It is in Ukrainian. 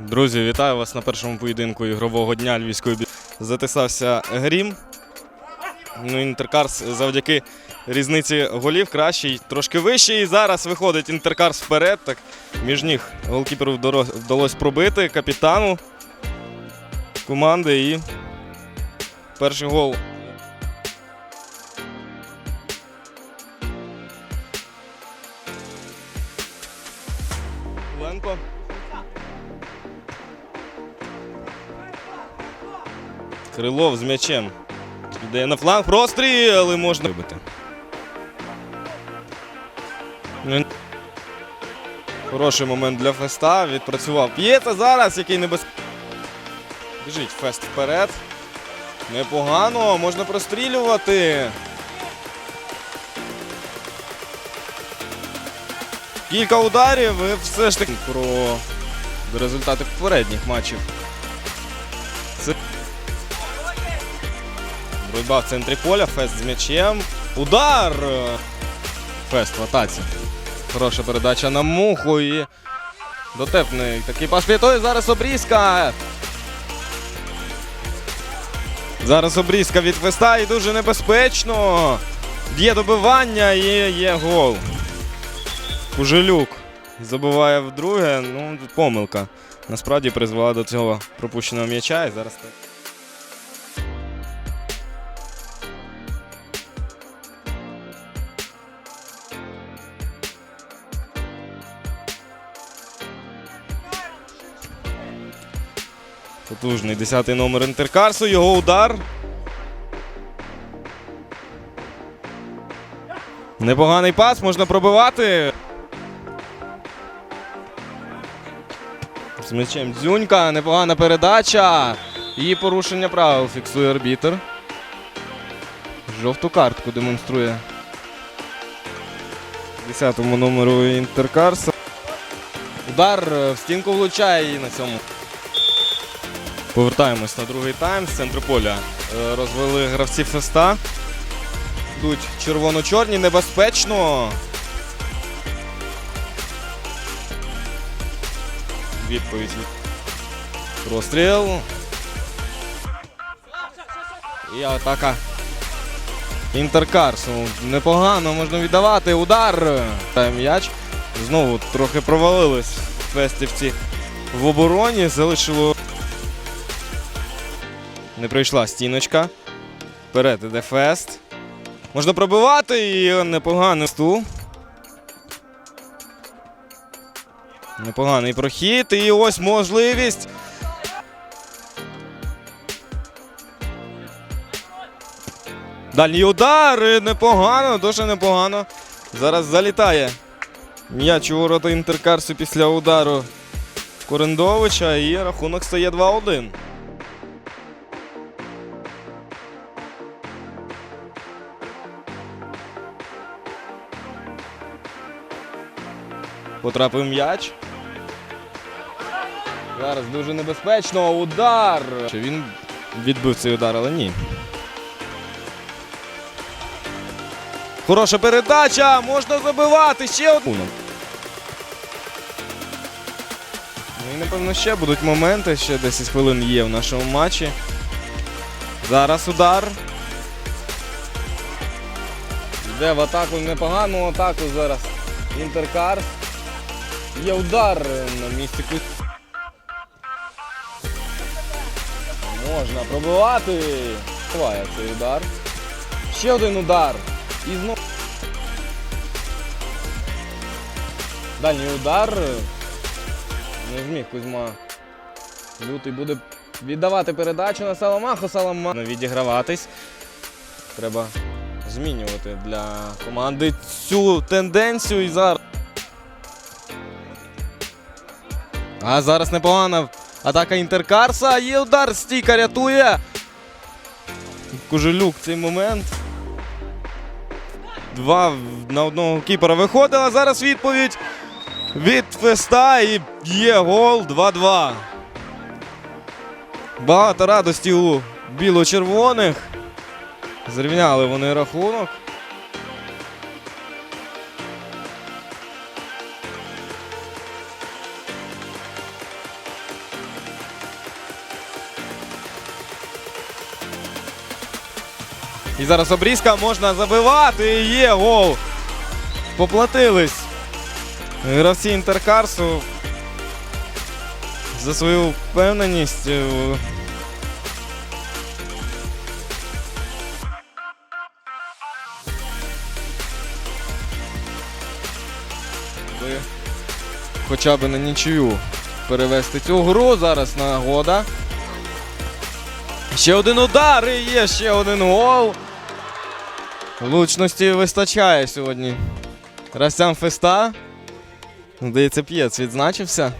Друзі, вітаю вас на першому поєдинку ігрового дня Львівської бі. Затисався грім. Ну, Інтеркарс завдяки різниці голів кращий, трошки вищий. І зараз виходить Інтеркарс вперед. Так, між ніг голкіперу вдалося пробити капітану команди і перший гол. Крилов з м'ячем. Йде на фланг, простріл і можна вибити. Ну, Хороший момент для Феста. Відпрацював. П'єта зараз, який небез... Біжить Фест вперед. Непогано, можна прострілювати. Кілька ударів і все ж таки про результати попередніх матчів. Боротьба в центрі поля, Фест з м'ячем. Удар! Фест в атаці. Хороша передача на муху і дотепний такий пас п'ятою. Зараз обрізка. Зараз обрізка від Феста і дуже небезпечно. Є добивання і є гол. Кужелюк забиває вдруге. Ну, помилка. Насправді призвела до цього пропущеного м'яча і зараз так. Потужний 10-й номер Інтеркарсу. Його удар. Непоганий пас, можна пробивати. З м'ячем Дзюнька, непогана передача. І порушення правил фіксує арбітр. Жовту картку демонструє. 10-му номеру Інтеркарса. Удар в стінку влучає і на цьому. Повертаємось на другий тайм з центру поля. Е, Розвели гравці феста. Йдуть червоно-чорні, небезпечно. Відповідь. Простріл. І атака. Інтеркарсу. Непогано можна віддавати. Удар. Та М'яч. Знову трохи провалились фестівці в обороні. Залишило. Не пройшла стіночка. Вперед іде фест. Можна пробивати і непогано стул. Непоганий прохід. І ось можливість. Дальній удар. Непогано, дуже непогано. Зараз залітає. М'яч у ворота Інтеркарсу після удару Корендовича. І рахунок стає 2-1. Потрапив м'яч. Зараз дуже небезпечно. Удар. Чи він відбив цей удар, але ні. Хороша передача. Можна забивати. Ще одну. Ну і напевно ще будуть моменти. Ще 10 хвилин є в нашому матчі. Зараз удар. Йде в атаку непогану атаку зараз. Інтеркарс. Є удар на місці кут. Можна пробивати. Буває цей удар. Ще один удар. І знову. Дальній удар. Не зміг Кузьма. Лютий буде віддавати передачу на Саламаху. Саламаху відіграватись. Треба змінювати для команди цю тенденцію і зараз. А зараз непогана атака Інтеркарса. Є удар, стійка рятує. Кужелюк цей момент. Два на одного кіпера виходила. Зараз відповідь від Феста і є гол 2-2. Багато радості у біло-червоних. Зрівняли вони рахунок. І зараз обрізка можна забивати. І є гол. Поплатились. Гравці Інтеркарсу за свою впевненість. Хоча б на нічию перевести цю гру. Зараз нагода. Ще один удар і є ще один гол. Влучності вистачає сьогодні. Растян феста. Здається, п'єц відзначився.